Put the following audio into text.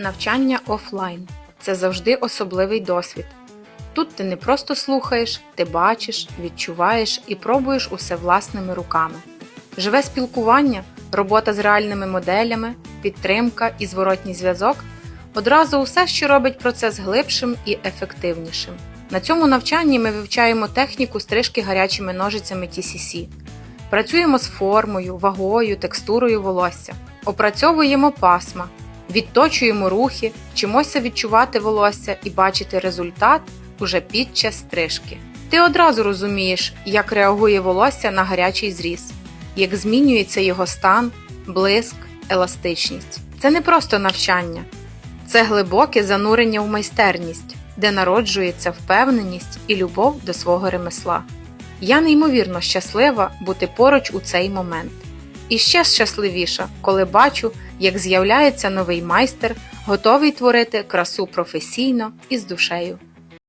Навчання офлайн це завжди особливий досвід. Тут ти не просто слухаєш, ти бачиш, відчуваєш і пробуєш усе власними руками. Живе спілкування, робота з реальними моделями, підтримка і зворотній зв'язок одразу усе, що робить процес глибшим і ефективнішим. На цьому навчанні ми вивчаємо техніку стрижки гарячими ножицями TCC. Працюємо з формою, вагою, текстурою волосся, опрацьовуємо пасма, відточуємо рухи, вчимося відчувати волосся і бачити результат уже під час стрижки. Ти одразу розумієш, як реагує волосся на гарячий зріз, як змінюється його стан, блиск, еластичність. Це не просто навчання, це глибоке занурення в майстерність, де народжується впевненість і любов до свого ремесла. Я неймовірно щаслива бути поруч у цей момент. І ще щасливіша, коли бачу, як з'являється новий майстер, готовий творити красу професійно і з душею.